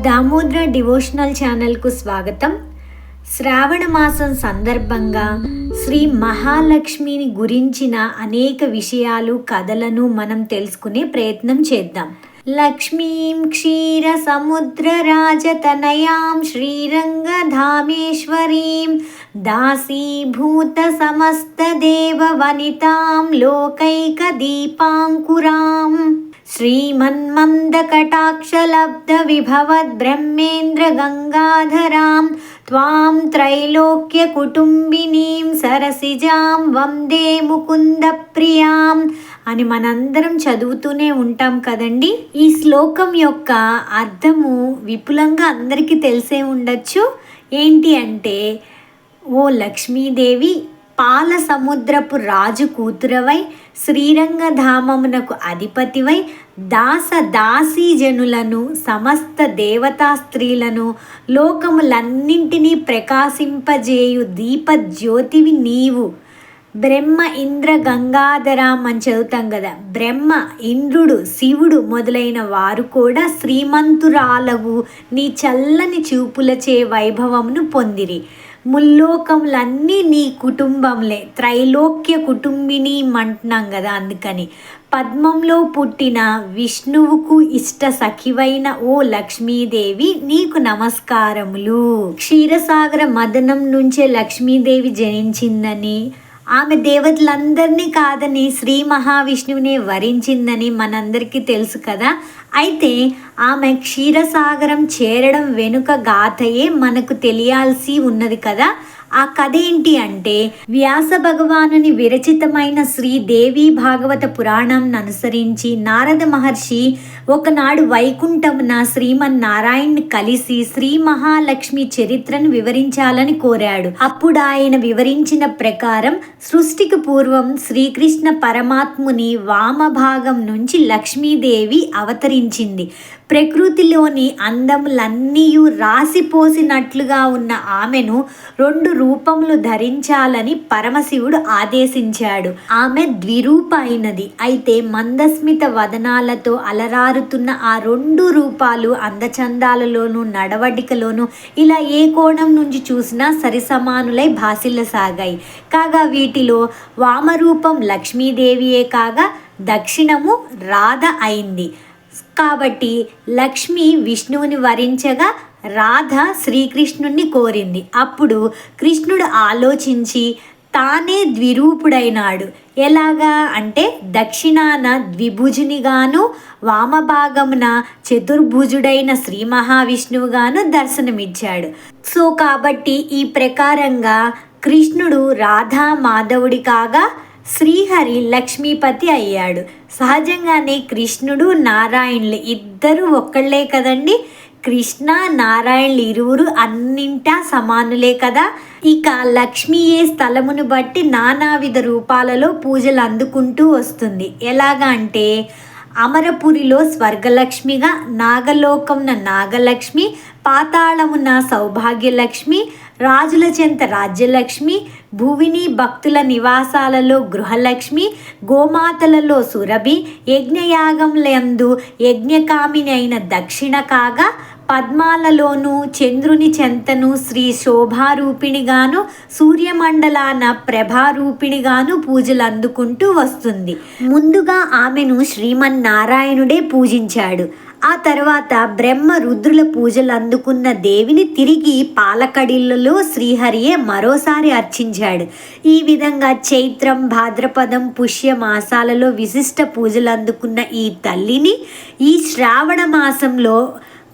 Damodra devotional ఛానల్కు స్వాగతం. శ్రావణ మాసం సందర్భంగా శ్రీ మహాలక్ష్మిని గురించిన అనేక విషయాలు కథలను మనం తెలుసుకునే ప్రయత్నం చేద్దాం. లక్ష్మీం క్షీర సముద్ర రాజతనయాం శ్రీరంగధామేశ్వరీం దాసీభూత సమస్త దేవ వనితాం లోకైక దీపాంకురాం श्रीमन्मन्दकटाक्षलब्ध विभवद् ब्रह्मेन्द्र गङ्गाधरां त्वां त्रैलोक्यकुटुम्बिनीं సరసిజాం వందే ముకుంద ప్రియాం అని మనందరం చదువుతూనే ఉంటాం కదండి ఈ శ్లోకం యొక్క అర్థము విపులంగా అందరికీ తెలిసే ఉండొచ్చు ఏంటి అంటే ఓ లక్ష్మీదేవి పాల సముద్రపు రాజు కూతురవై శ్రీరంగధామమునకు అధిపతివై దాస దాసీ జనులను సమస్త దేవతా స్త్రీలను లోకములన్నింటినీ ప్రకాశింపజేయు దీప జ్యోతివి నీవు. బ్రహ్మ ఇంద్ర గంగాధరాం అని చదువుతాం కదా బ్రహ్మ ఇంద్రుడు శివుడు మొదలైన వారు కూడా శ్రీమంతురాలవు. నీ చల్లని చూపులచే వైభవమును పొందిరి. ముల్లోకములన్నీ నీ కుటుంబంలే. త్రైలోక్య కుటుంబిని అంటున్నాం కదా అందుకని. పద్మంలో పుట్టిన విష్ణువుకు ఇష్ట సఖివైన ఓ లక్ష్మీదేవి నీకు నమస్కారములు. క్షీరసాగర మదనం నుంచే లక్ష్మీదేవి జనించిందని ఆమె దేవతలందరినీ కాదని శ్రీ మహావిష్ణువుని వరించిందని మనందరికీ తెలుసు కదా. అయితే ఆమె క్షీరసాగరం చేరడం వెనుక గాథయే మనకు తెలియాల్సి ఉన్నది కదా. ఆ కథ ఏంటి అంటే వ్యాస భగవానుని విరచితమైన శ్రీదేవి భాగవత పురాణం అనుసరించి నారద మహర్షి ఒకనాడు వైకుంఠమున శ్రీమన్నారాయణ్ కలిసి శ్రీ మహాలక్ష్మి చరిత్రను వివరించాలని కోరాడు. అప్పుడు ఆయన వివరించిన ప్రకారం సృష్టికి పూర్వం శ్రీకృష్ణ పరమాత్ముని వామభాగం నుంచి లక్ష్మీదేవి అవతరించింది. ప్రకృతిలోని అందములన్నీ రాసిపోసినట్లుగా ఉన్న ఆమెను రెండు రూపములు ధరించాలని పరమశివుడు ఆదేశించాడు. ఆమె ద్విరూప అయినది. అయితే మందస్మిత వదనాలతో మారుతున్న ఆ రెండు రూపాలు అందచందాలలోనూ నడవడికలోనూ ఇలా ఏ కోణం నుంచి చూసినా సరిసమానులై భాసిల్లసాగాయి కాగా వీటిలో వామరూపం లక్ష్మీదేవియే కాగా దక్షిణము రాధ అయింది. కాబట్టి లక్ష్మి విష్ణువుని వరించగా రాధ శ్రీకృష్ణుణ్ణి కోరింది. అప్పుడు కృష్ణుడు ఆలోచించి తానే ద్విరూపుడైనాడు. ఎలాగా అంటే దక్షిణాన ద్విభుజునిగాను వామభాగమున చతుర్భుజుడైన శ్రీ మహావిష్ణువుగాను దర్శనమిచ్చాడు. సో కాబట్టి ఈ ప్రకారంగా కృష్ణుడు రాధా మాధవుడి కాగా శ్రీహరి లక్ష్మీపతి అయ్యాడు. సహజంగానే కృష్ణుడు నారాయణులు ఇద్దరు ఒక్కళ్ళే కదండి. కృష్ణ నారాయణులు ఇరువురు అన్నింటా సమానులే కదా. ఇక లక్ష్మీయే స్థలమును బట్టి నానావిధ రూపాలలో పూజలు అందుకుంటూ వస్తుంది. ఎలాగా అంటే అమరపురిలో స్వర్గలక్ష్మిగా నాగలోకంన నాగలక్ష్మి పాతాళమున సౌభాగ్యలక్ష్మి రాజుల చెంత రాజ్యలక్ష్మి భువిని భక్తుల నివాసాలలో గృహలక్ష్మి గోమాతలలో సురభి యజ్ఞయాగంలందు యజ్ఞకామిని అయిన దక్షిణ కాగా పద్మాలలోను చంద్రుని చెంతను శ్రీ శోభారూపిణిగాను సూర్యమండలాన ప్రభారూపిణిగాను పూజలు అందుకుంటూ వస్తుంది. ముందుగా ఆమెను శ్రీమన్నారాయణుడే పూజించాడు. ఆ తర్వాత బ్రహ్మ రుద్రుల పూజలు అందుకున్న దేవిని తిరిగి పాలకడిలలో శ్రీహరియే మరోసారి అర్చించాడు. ఈ విధంగా చైత్రం భాద్రపదం పుష్య మాసాలలో విశిష్ట పూజలు అందుకున్న ఈ తల్లిని ఈ శ్రావణ మాసంలో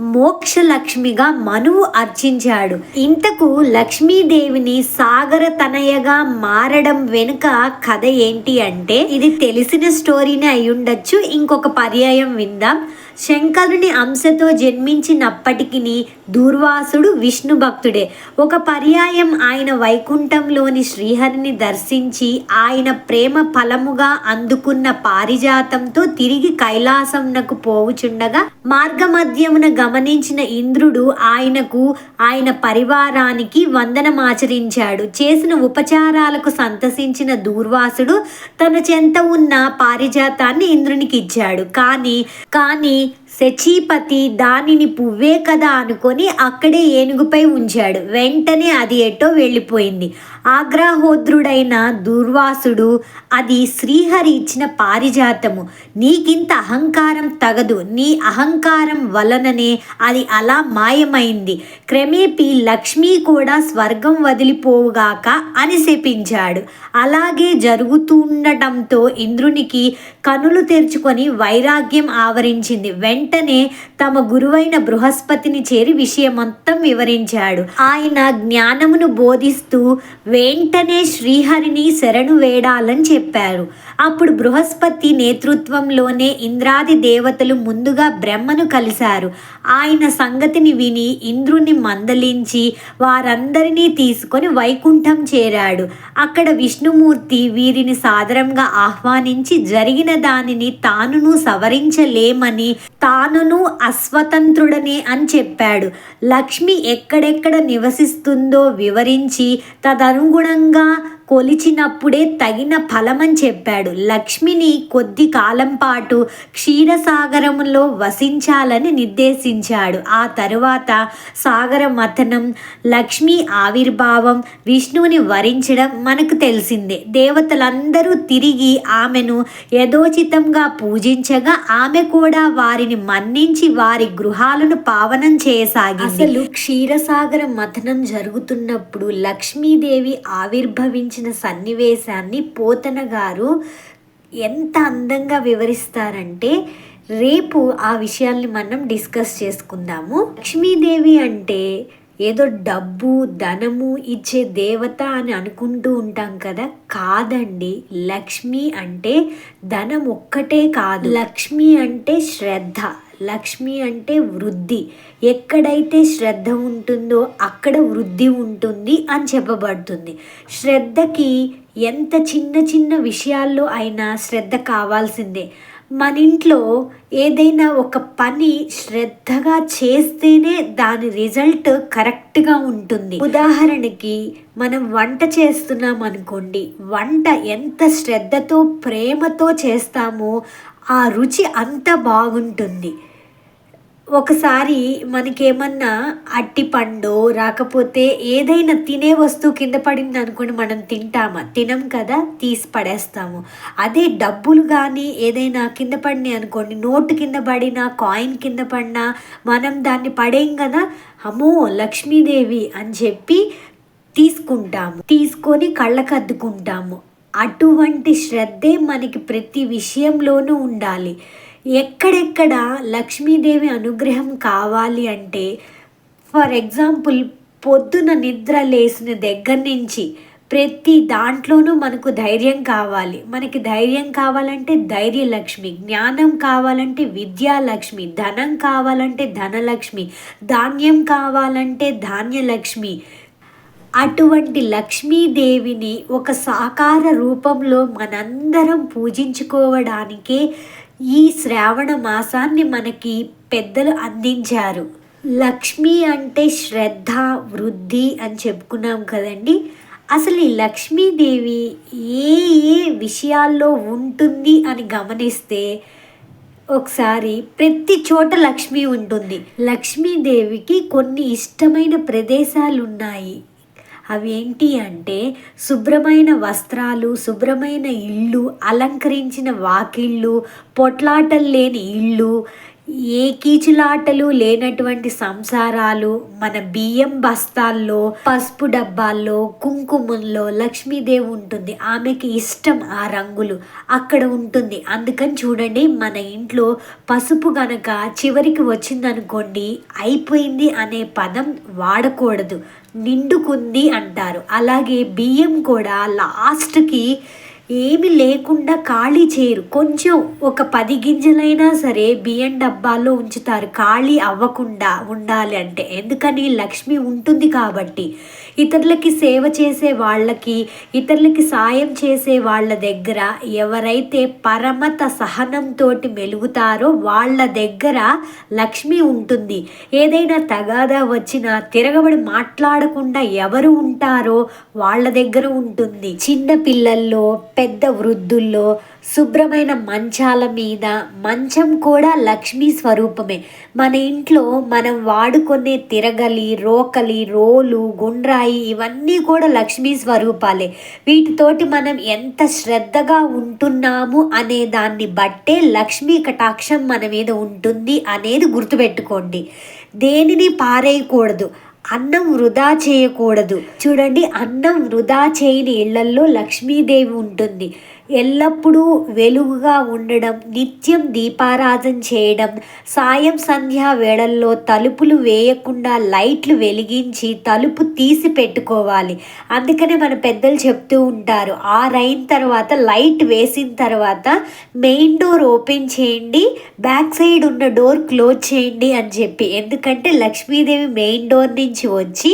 మోక్షలక్ష్మిగా మనువు అర్చించాడు. ఇంతకు లక్ష్మీదేవిని సాగర తనయగా మారడం వెనుక కథ ఏంటి అంటే ఇది తెలిసిన స్టోరీనే అయ్యుండొచ్చు. ఇంకొక పర్యాయం విందాం. శంకరుని అంశతో జన్మించినప్పటికీ దూర్వాసుడు విష్ణు భక్తుడే. ఒక పర్యాయం ఆయన వైకుంఠంలోని శ్రీహరిని దర్శించి ఆయన ప్రేమ ఫలముగా అందుకున్న పారిజాతంతో తిరిగి కైలాసంనకు పోవుచుండగా మార్గమధ్యమున గమనించిన ఇంద్రుడు ఆయనకు ఆయన పరివారానికి వందనమాచరించాడు. చేసిన ఉపచారాలకు సంతసించిన దూర్వాసుడు తన చెంత ఉన్న పారిజాతాన్ని ఇంద్రునికి ఇచ్చాడు కానీ కానీ శచీపతి దానిని పువ్వే కదా అనుకొని అక్కడే ఏనుగుపై ఉంచాడు. వెంటనే అది ఎటో వెళ్ళిపోయింది. ఆగ్రహోద్రుడైన దుర్వాసుడు అది శ్రీహరి ఇచ్చిన పారిజాతము. నీకింత అహంకారం తగదు. నీ అహంకారం వలననే అది అలా మాయమైంది. క్రమేపీ లక్ష్మి కూడా స్వర్గం వదిలిపోవుగాక అని శపించాడు. అలాగే జరుగుతుండటంతో ఇంద్రునికి కనులు తెరుచుకొని వైరాగ్యం ఆవరించింది. వెంటనే తమ గురువైన బృహస్పతిని చేరి విషయం మొత్తం వివరించాడు. ఆయన జ్ఞానమును బోధిస్తూ వెంటనే శ్రీహరిని శరణు వేడాలని చెప్పారు. అప్పుడు బృహస్పతి నేతృత్వంలోనే ఇంద్రాది దేవతలు ముందుగా బ్రహ్మను కలిశారు. ఆయన సంగతిని విని ఇంద్రుని మందలించి వారందరినీ తీసుకొని వైకుంఠం చేరాడు. అక్కడ విష్ణుమూర్తి వీరిని సాదరంగా ఆహ్వానించి జరిగిన దానిని తానును సవరించలేమని తానును అస్వతంత్రుడనే అని చెప్పాడు. లక్ష్మి ఎక్కడెక్కడ నివసిస్తుందో వివరించి తదనుగుణంగా కొలిచినప్పుడే తగిన ఫలమని చెప్పాడు. లక్ష్మిని కొద్ది కాలం పాటు క్షీరసాగరములో వసించాలని నిర్దేశించాడు. ఆ తరువాత సాగర మథనం లక్ష్మి ఆవిర్భావం విష్ణువుని వరించడం మనకు తెలిసిందే. దేవతలందరూ తిరిగి ఆమెను యథోచితంగా పూజించగా ఆమె కూడా వారిని మన్నించి వారి గృహాలను పావనం చేయసాగింది అసలు క్షీరసాగర మథనం జరుగుతున్నప్పుడు లక్ష్మీదేవి సంబంధించిన సన్నివేశాన్ని పోతన గారు ఎంత అందంగా వివరిస్తారంటే రేపు ఆ విషయాల్ని మనం డిస్కస్ చేసుకుందాము. లక్ష్మీదేవి అంటే ఏదో డబ్బు ధనము ఇచ్చే దేవత అని అనుకుంటూ ఉంటాం కదా? కాదండి. లక్ష్మి అంటే ధనం ఒక్కటే కాదు. లక్ష్మి అంటే శ్రద్ధ. లక్ష్మి అంటే వృద్ధి. ఎక్కడైతే శ్రద్ధ ఉంటుందో అక్కడ వృద్ధి ఉంటుంది అని చెప్పబడుతుంది. శ్రద్ధకి ఎంత చిన్న చిన్న విషయాల్లో అయినా శ్రద్ధ కావాల్సిందే. మన ఇంట్లో ఏదైనా ఒక పని శ్రద్ధగా చేస్తేనే దాని రిజల్ట్ కరెక్ట్గా ఉంటుంది. ఉదాహరణకి మనం వంట చేస్తున్నాం అనుకోండి వంట ఎంత శ్రద్ధతో ప్రేమతో చేస్తామో ఆ రుచి అంత బాగుంటుంది. ఒకసారి మనకేమన్నా అట్టి పండు రాకపోతే ఏదైనా తినే వస్తువు కింద పడింది అనుకోండి మనం తింటామా? తినం కదా తీసి పడేస్తాము. అదే డబ్బులు కానీ ఏదైనా కింద పడినాయి అనుకోండి నోటు కింద పడినా కాయిన్ కింద పడినా మనం దాన్ని పడేం కదా అమ్మో లక్ష్మీదేవి అని చెప్పి తీసుకుంటాము. తీసుకొని కళ్ళకు అద్దుకుంటాము అటువంటి శ్రద్ధే మనకి ప్రతి విషయంలోనూ ఉండాలి. ఎక్కడెక్కడ లక్ష్మీదేవి అనుగ్రహం కావాలి అంటే ఫర్ ఎగ్జాంపుల్ పొద్దున నిద్ర లేచిన దగ్గర నుంచి ప్రతి దాంట్లోనూ మనకు ధైర్యం కావాలి. మనకి ధైర్యం కావాలంటే ధైర్యలక్ష్మి జ్ఞానం కావాలంటే విద్యాలక్ష్మి ధనం కావాలంటే ధనలక్ష్మి ధాన్యం కావాలంటే ధాన్యలక్ష్మి. అటువంటి లక్ష్మీదేవిని ఒక సాకార రూపంలో మనందరం పూజించుకోవడానికే ఈ శ్రావణ మాసాన్ని మనకి పెద్దలు అందించారు. లక్ష్మి అంటే శ్రద్ధ వృద్ధి అని చెప్పుకున్నాం కదండి. అసలు ఈ లక్ష్మీదేవి ఏ ఏ విషయాల్లో ఉంటుంది అని గమనిస్తే ఒకసారి ప్రతి చోట లక్ష్మి ఉంటుంది. లక్ష్మీదేవికి కొన్ని ఇష్టమైన ప్రదేశాలు ఉన్నాయి అవి ఏంటి అంటే శుభ్రమైన వస్త్రాలు శుభ్రమైన ఇళ్ళు అలంకరించిన వాకిళ్ళు పొట్లాటలు లేని ఇళ్ళు ఏ కీచులాటలు లేనటువంటి సంసారాలు మన బియ్యం బస్తాల్లో పసుపు డబ్బాల్లో కుంకుమంలో లక్ష్మీదేవి ఉంటుంది. ఆమెకి ఇష్టం ఆ రంగులు అక్కడ ఉంటుంది. అందుకని చూడండి మన ఇంట్లో పసుపు గనక చివరికి వచ్చిందనుకోండి అయిపోయింది అనే పదం వాడకూడదు. నిండుకుంది అంటారు. అలాగే బియ్యం కూడా లాస్ట్కి ఏమి లేకుండా ఖాళీ చేయరు. కొంచెం ఒక పది గింజలైనా సరే బియ్యం డబ్బాల్లో ఉంచుతారు. ఖాళీ అవ్వకుండా ఉండాలి అంటే. ఎందుకని? లక్ష్మి ఉంటుంది కాబట్టి. ఇతరులకి సేవ చేసే వాళ్ళకి ఇతరులకి సాయం చేసే వాళ్ళ దగ్గర ఎవరైతే పరమత సహనంతో మెలుగుతారో వాళ్ళ దగ్గర లక్ష్మి ఉంటుంది. ఏదైనా తగాదా వచ్చినా తిరగబడి మాట్లాడకుండా ఎవరు ఉంటారో వాళ్ళ దగ్గర ఉంటుంది. చిన్న పిల్లల్లో పెద్ద వృద్ధుల్లో శుభ్రమైన మంచాల మీద మంచం కూడా లక్ష్మీ స్వరూపమే. మన ఇంట్లో మనం వాడుకునే తిరగలి రోకలి రోలు గుండ్రాయి ఇవన్నీ కూడా లక్ష్మీ స్వరూపాలే. వీటితోటి మనం ఎంత శ్రద్ధగా ఉంటున్నాము అనే దాన్ని బట్టే లక్ష్మీ కటాక్షం మన మీద ఉంటుంది అనేది గుర్తుపెట్టుకోండి. దేనిని పారేయకూడదు? అన్నం వృధా చేయకూడదు. చూడండి అన్నం వృధా చేయని ఇళ్ళల్లో లక్ష్మీదేవి ఉంటుంది. ఎల్లప్పుడూ వెలుగుగా ఉండడం నిత్యం దీపారాధన చేయడం సాయం సంధ్యా వేళల్లో తలుపులు వేయకుండా లైట్లు వెలిగించి తలుపు తీసి పెట్టుకోవాలి. అందుకనే మన పెద్దలు చెప్తూ ఉంటారు ఆరైన తర్వాత లైట్ వేసిన తర్వాత మెయిన్ డోర్ ఓపెన్ చేయండి బ్యాక్ సైడ్ ఉన్న డోర్ క్లోజ్ చేయండి అని చెప్పి. ఎందుకంటే లక్ష్మీదేవి మెయిన్ డోర్ నుంచి వచ్చి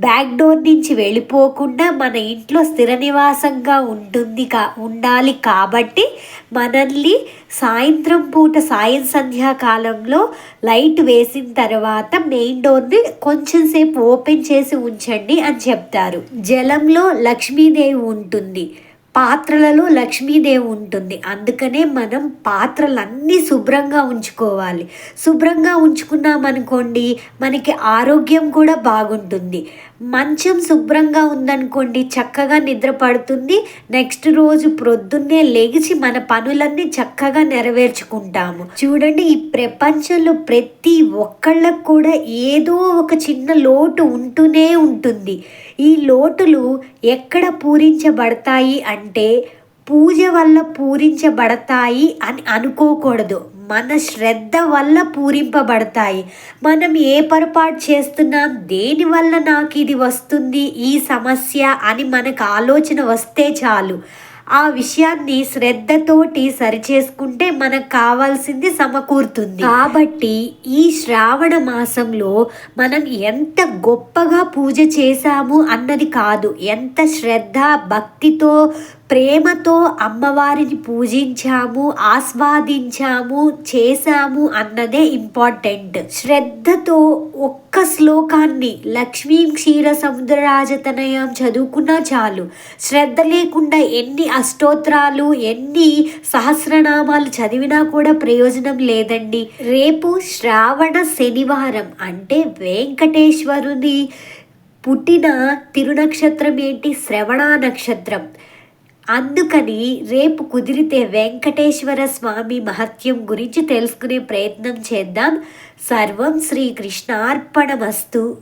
బ్యాక్ డోర్ నుంచి వెళ్ళిపోకుండా మన ఇంట్లో స్థిర నివాసంగా ఉంటుంది కా ఉండాలి కాబట్టి మనల్ని సాయంత్రం పూట సాయం సంధ్యాకాలంలో లైట్ వేసిన తర్వాత మెయిన్ డోర్ని కొంచెం సేపు ఓపెన్ చేసి ఉంచండి అని చెప్తారు. జలంలో లక్ష్మీదేవి ఉంటుంది. పాత్రలలో లక్ష్మీదేవి ఉంటుంది. అందుకనే మనం పాత్రలన్నీ శుభ్రంగా ఉంచుకోవాలి. శుభ్రంగా ఉంచుకున్నామనుకోండి మనకి ఆరోగ్యం కూడా బాగుంటుంది. మంచం శుభ్రంగా ఉందనుకోండి చక్కగా నిద్ర పడుతుంది. నెక్స్ట్ రోజు ప్రొద్దున్నే లేచి మన పనులన్నీ చక్కగా నెరవేర్చుకుంటాము. చూడండి ఈ ప్రపంచంలో ప్రతి ఒక్కళ్ళకు కూడా ఏదో ఒక చిన్న లోటు ఉంటూనే ఉంటుంది. ఈ లోటులు ఎక్కడ పూరించబడతాయి అంటే పూజ వల్ల పూరించబడతాయి అని అనుకోకూడదు. మన శ్రద్ధ వల్ల పూరింపబడతాయి. మనం ఏ పొరపాటు చేస్తున్నాం? దేనివల్ల నాకు ఇది వస్తుంది? ఈ సమస్య అని మనకు ఆలోచన వస్తే చాలు. ఆ విషయాన్ని శ్రద్ధతోటి సరిచేసుకుంటే మనకు కావాల్సింది సమకూరుతుంది. కాబట్టి ఈ శ్రావణ మాసంలో మనం ఎంత గొప్పగా పూజ చేశాము అన్నది కాదు ఎంత శ్రద్ధ భక్తితో ప్రేమతో అమ్మవారిని పూజించాము ఆస్వాదించాము చేశాము అన్నదే ఇంపార్టెంట్. శ్రద్ధతో ఒక్క శ్లోకాన్ని లక్ష్మీ క్షీర సముద్రరాజతనయం చదువుకున్నా చాలు. శ్రద్ధ లేకుండా ఎన్ని అష్టోత్రాలు ఎన్ని సహస్రనామాలు చదివినా కూడా ప్రయోజనం లేదండి. రేపు శ్రావణ శనివారం అంటే వెంకటేశ్వరుని పుట్టిన తిరునక్షత్రం ఏంటి? శ్రవణ నక్షత్రం. అందుకని రేపు కుదిరితే వెంకటేశ్వర స్వామి మహత్యం గురించి తెలుసుకునే ప్రయత్నం చేద్దాం. సర్వం శ్రీకృష్ణార్పణమస్తు.